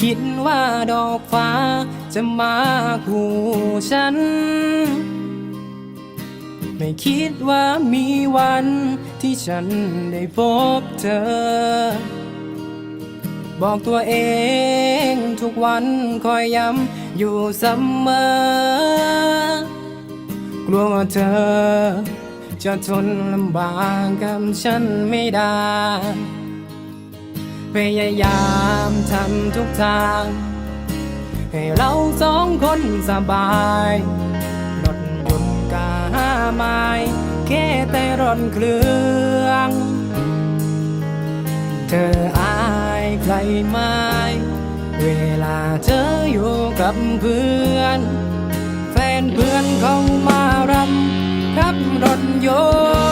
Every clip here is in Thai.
คิดว่าดอกฟ้าจะมาคู่ฉัน ไม่คิดว่ามีวันที่ฉันได้พบเธอ บอกตัวเองทุกวันคอยย้ำอยู่เสมอกลัวว่าเธอ จะทนลำบากกับฉันไม่ได้ พยายามทำทุกทาง ให้เราสองคนสบายรถยนต์กาไม้แค่แต่รถเครื่อง เธออายใครไหมเวลาเธออยู่กับเพื่อน แฟนเพื่อนเขามารำขับรถยนต์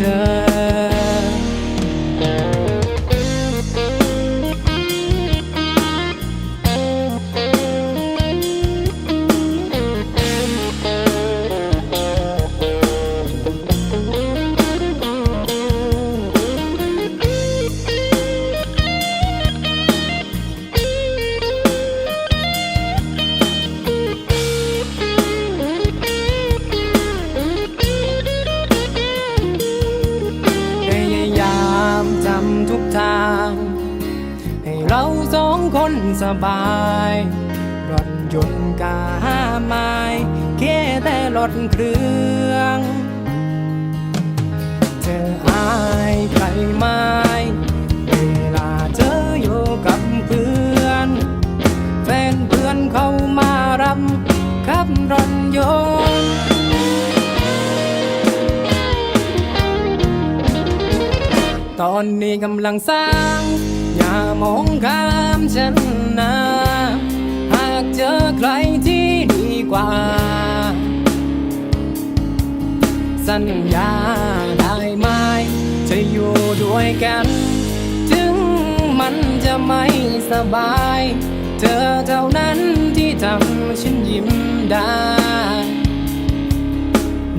มีามทำทุกทาง ให้เราสองคนสบายรถยนต์กาไม้แค่แต่รถเครื่อง เธออายใครไหมเวลาเธออยู่กับเพื่อน แฟนเพื่อนเขามารับขับรถยนต์ ตอนนี้กำลังสร้าง อย่ามองข้ามฉันนะ หากเจอใครที่ดีกว่า สัญญาได้ไหมจะอยู่ด้วยกัน ถึงมันจะไม่สบาย เธอเท่านั้นที่ทำฉันยิ้มได้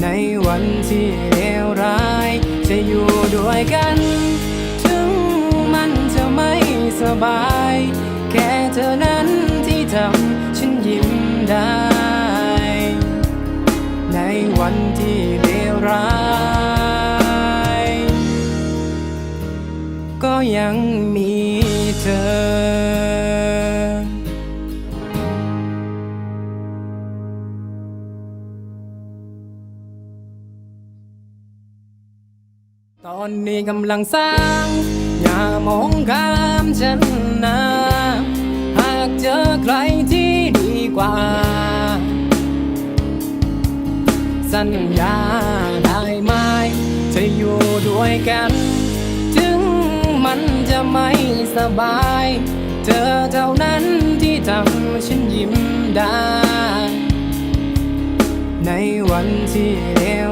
ในวันที่เลวร้ายจะอยู่ด้วยกัน บาย แค่เธอนั้นที่ทำฉันยิ้มได้ ในวันที่เลวร้าย ก็ยังมีเธอตอนนี้กำลังสร้างอย่ามองข้า ฉันนะหากเจอใครที่ดีกว่า สัญญาได้ไหมจะอยู่ด้วยกัน ถึงมันจะไม่สบาย เธอเท่านั้นที่ทำฉันยิ้มได้ ในวันที่เลว